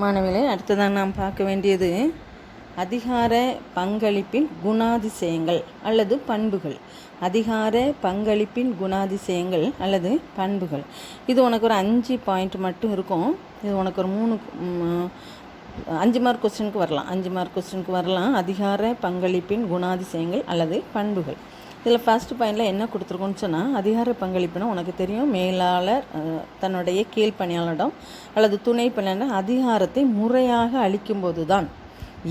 மாணவிகளை அடுத்ததாக நாம் பார்க்க வேண்டியது அதிகார பங்களிப்பின் குணாதிசயங்கள் அல்லது பண்புகள். அதிகார பங்களிப்பின் குணாதிசயங்கள் அல்லது பண்புகள். இது உனக்கு ஒரு அஞ்சு பாயிண்ட் மட்டும் இருக்கும். இது உனக்கு ஒரு மூணு அஞ்சு மார்க் கொஸ்டினுக்கு வரலாம். அஞ்சு மார்க் கொஸ்டினுக்கு வரலாம். அதிகார பங்களிப்பின் குணாதிசயங்கள் அல்லது பண்புகள். இதில் ஃபர்ஸ்ட் பாயிண்டில் என்ன கொடுத்துருக்கோன்னு சொன்னால் அதிகார பங்களிப்புனா உனக்கு தெரியும். மேலாளர் தன்னுடைய கீழ்ப்பணியாளரிடம் அல்லது துணை பணியாளர் அதிகாரத்தை முறையாக அளிக்கும்போது தான்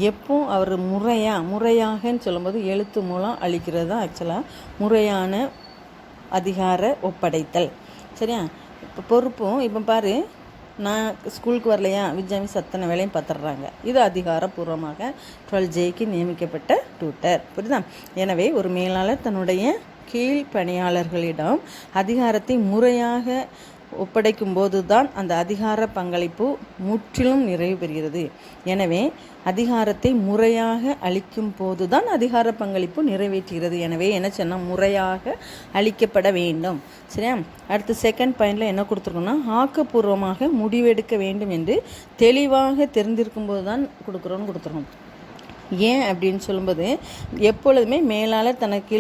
எப்போ அவர் முறையாக முறையாகன்னு சொல்லும்போது எழுத்து மூலம் அளிக்கிறது தான் ஆக்சுவலாக முறையான அதிகார ஒப்படைத்தல். சரியா? இப்போ பொறுப்பும் இப்போ பாரு நான் ஸ்கூலுக்கு வரலையா? விஜயா மிஸ் அத்தனை வேலையும் பார்த்துடுறாங்க. இது அதிகாரப்பூர்வமாக டுவெல் ஜேக்கு நியமிக்கப்பட்ட டியூட்டர் புரியுதா? எனவே ஒரு மேலாளர் தன்னுடைய கீழ் பணியாளர்களிடம் அதிகாரத்தை முறையாக ஒப்படைக்கும் போது தான் அந்த அதிகார பங்களிப்பு முற்றிலும் நிறைவு பெறுகிறது. எனவே அதிகாரத்தை முறையாக அளிக்கும் போது தான் அதிகார பங்களிப்பு நிறைவேற்றுகிறது. எனவே என்ன சொன்னால் முறையாக அளிக்கப்பட வேண்டும். சரியா? அடுத்து செகண்ட் பாயிண்டில் என்ன கொடுத்துருக்கோம்னா ஆக்கப்பூர்வமாக முடிவெடுக்க வேண்டும் என்று தெளிவாக தெரிந்திருக்கும் போது தான் கொடுக்குறோன்னு கொடுத்துருக்கோம். ஏன் அப்படின்னு சொல்லும்போது எப்பொழுதுமே மேலாளர் தனக்கு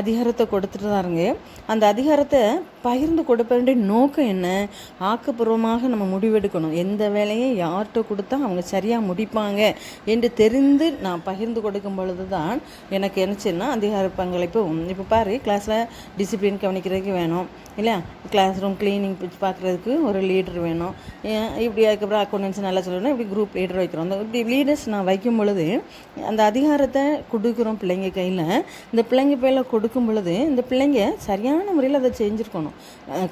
அதிகாரத்தை கொடுத்துட்டு தாருங்க அந்த அதிகாரத்தை பகிர்ந்து கொடுக்க வேண்டிய நோக்கம் என்ன? ஆக்கப்பூர்வமாக நம்ம முடிவெடுக்கணும். எந்த வேலையை யார்கிட்ட கொடுத்தா அவங்க சரியாக முடிப்பாங்க என்று தெரிந்து நான் பகிர்ந்து கொடுக்கும் பொழுது தான் எனக்கு என்னச்சுன்னா அதிகார பங்களிப்பு. இப்போ பாரு கிளாஸில் டிசிப்ளின் கவனிக்கிறதுக்கு வேணும். இல்லையா? கிளாஸ் ரூம் க்ளீனிங் பார்க்குறதுக்கு ஒரு லீடர் வேணும். இப்படி அதுக்கப்புறம் அக்கௌண்டன்ஸ் நல்லா சொல்லணும் இப்படி குரூப் லீடர் வைக்கிறோம். அந்த இப்படி லீடர்ஸ் நான் வைக்கும் பொழுது அந்த அதிகாரத்தை கொடுக்குறோம் பிள்ளைங்க கையில். இந்த பிள்ளைங்க கையில் கொடுக்கும் பொழுது இந்த பிள்ளைங்க சரியான முறையில் அதை செஞ்சுருக்கணும்.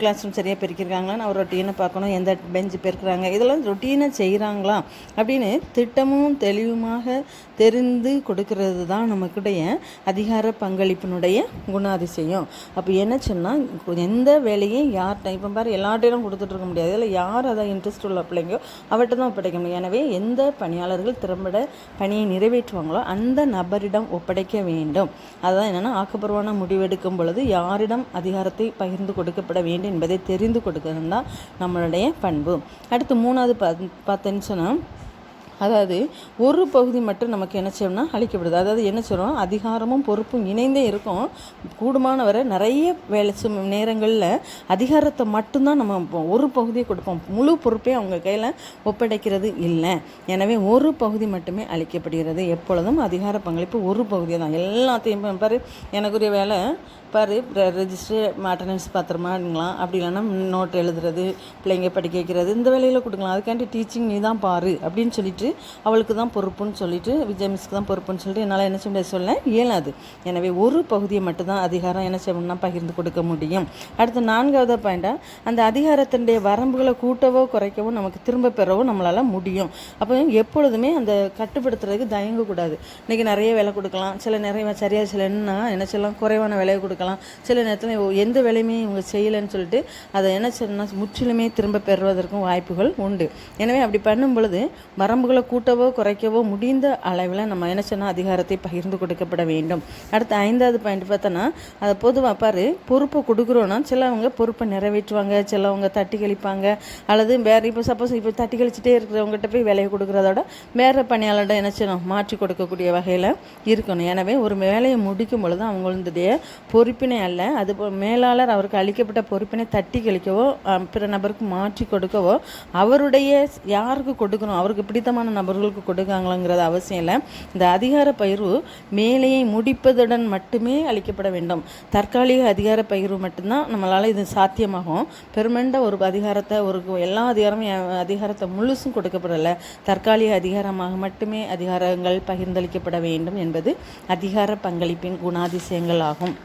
கிளாஸ் ரூம் சரியாக பெருக்கிருக்காங்களான்னு அவர் ரொட்டீனை பார்க்கணும். எந்த பெஞ்சு பெருக்கிறாங்க? இதெல்லாம் ரொட்டீனாக செய்கிறாங்களா அப்படின்னு திட்டமும் தெளிவுமாக தெரிந்து கொடுக்கறது தான் நமக்குடைய அதிகார பங்களிப்பினுடைய குணாதிசயம். அப்போ என்ன சொன்னால் எந்த வேலையும் யார்கிட்ட இப்போ பாரு எல்லார்ட்டையும் கொடுத்துட்டு இருக்க முடியாது. இதில் யார் அதை இன்ட்ரெஸ்ட் உள்ள பிள்ளைங்கோ அவர்கிட்ட தான் ஒப்படைக்க முடியும் எனவே எந்த பணியாளர்கள் திறம்பட பணியை நிறைவேற்றுவாங்களோ அந்த நபரிடம் ஒப்படைக்க வேண்டும். அதுதான் என்னென்னா ஆக்கப்பூர்வமான முடிவெடுக்கும் பொழுது யாரிடம் அதிகாரத்தை பகிர்ந்து கொடுக்கப்பட வேண்டும் என்பதை தெரிந்து கொடுக்கிறது தான் நம்மளுடைய பண்பு. அடுத்து மூணாவது பார்த்தேன்னு சொன்னால் அதாவது ஒரு பகுதி மட்டும் நமக்கு என்ன செய்யணும்னா அழிக்கப்படுது. அதாவது என்ன சொல்கிறோம் அதிகாரமும் பொறுப்பும் இணைந்தே இருக்கும். கூடுமானவரை நிறைய வேலை சும் நேரங்களில் அதிகாரத்தை மட்டும்தான் நம்ம ஒரு பகுதியை கொடுப்போம். முழு பொறுப்பையும் அவங்க கையில் ஒப்படைக்கிறது இல்லை. எனவே ஒரு பகுதி மட்டுமே அளிக்கப்படுகிறது எப்பொழுதும் அதிகார பங்களிப்பு ஒரு பகுதியை தான் எல்லாத்தையும் பாரு எனக்குரிய வேலை பாரு ரெஜிஸ்டர் அட்டண்டன்ஸ் பத்திரமாங்களாம் அப்படி இல்லைன்னா நோட் எழுதுறது பிள்ளைங்க படிக்க வைக்கிறது இந்த வேலையில் கொடுக்கலாம். அதுக்காண்டி டீச்சிங் நீ தான் பாரு அப்படின்னு சொல்லிட்டு அவளுக்கு தான் பொறுப்புன்னு சொல்லிட்டு விஜய் மிஸ்க்கு தான் பொறுப்புன்னு சொல்லிட்டு என்னால் என்ன செய்ய சொல்ல இயலாது. எனவே ஒரு பகுதியை மட்டும்தான் அதிகாரம் என்ன செய்யணும்னா பகிர்ந்து கொடுக்க முடியும். அடுத்து நான்காவது பாயிண்டாக அந்த அதிகாரத்தினுடைய வரம்புகளை கூட்டவோ குறைக்கவோ நமக்கு திரும்ப பெறவோ நம்மளால் முடியும். அப்போ எப்பொழுதுமே அந்த கட்டுப்படுத்துறதுக்கு தயங்கக்கூடாது. இன்றைக்கி நிறைய வேலை கொடுக்கலாம். சில நிறைய சரியாக சில என்ன என்ன சொல்லலாம் குறைவான விலையை கொடுக்கலாம். சில நேரத்தில் எந்த வேலையுமே இவங்க செய்யலைன்னு சொல்லிட்டு அதை என்ன செய்யணும்னா முற்றிலுமே திரும்ப பெறுவதற்கும் வாய்ப்புகள் உண்டு. எனவே அப்படி பண்ணும் பொழுது வரம்புகளை கூட்டவோ குறைக்கவோ முடிந்த அளவில் நம்ம என்ன சொன்னால் அதிகாரத்தை பகிர்ந்து கொடுக்கப்பட வேண்டும். அடுத்து ஐந்தாவது பாயிண்ட் பார்த்தோன்னா அதை பொதுவாக பாரு பொறுப்பை கொடுக்குறோன்னா சிலவங்க பொறுப்பை நிறைவேற்றுவாங்க சிலவங்க தட்டி கழிப்பாங்க அல்லது வேறு இப்போ சப்போஸ் இப்போ தட்டி கழிச்சிட்டே இருக்கிறவங்ககிட்ட போய் வேலையை கொடுக்குறதோட வேறு பணியாளர்கிட்ட என்ன செய்யணும்? மாற்றி கொடுக்கக்கூடிய வகையில் இருக்கணும். எனவே ஒரு வேலையை முடிக்கும் பொழுது அவங்களுடைய பொறுப்பினை அல்ல. அது மேலாளர் அவருக்கு அளிக்கப்பட்ட பொறுப்பினை தட்டி கழிக்கவோ பிற நபருக்கு மாற்றி கொடுக்கவோ அவருடைய யாருக்கு கொடுக்கணும் அவருக்கு பிடித்தமான நபர்களுக்கு கொடுக்காங்களாங்கிறது அவசியம் இல்லை. இந்த அதிகார பயிர்வு மேலையை முடிப்பதுடன் மட்டுமே அளிக்கப்பட வேண்டும். தற்காலிக அதிகார பயிர்வு மட்டும்தான் நம்மளால் இது சாத்தியமாகும். பெருமெண்ட ஒரு அதிகாரத்தை ஒரு எல்லா அதிகாரமும் அதிகாரத்தை முழுசும் கொடுக்கப்படலை. தற்காலிக அதிகாரமாக மட்டுமே அதிகாரங்கள் பகிர்ந்தளிக்கப்பட வேண்டும் என்பது அதிகார பங்களிப்பின் குணாதிசயங்கள் ஆகும்.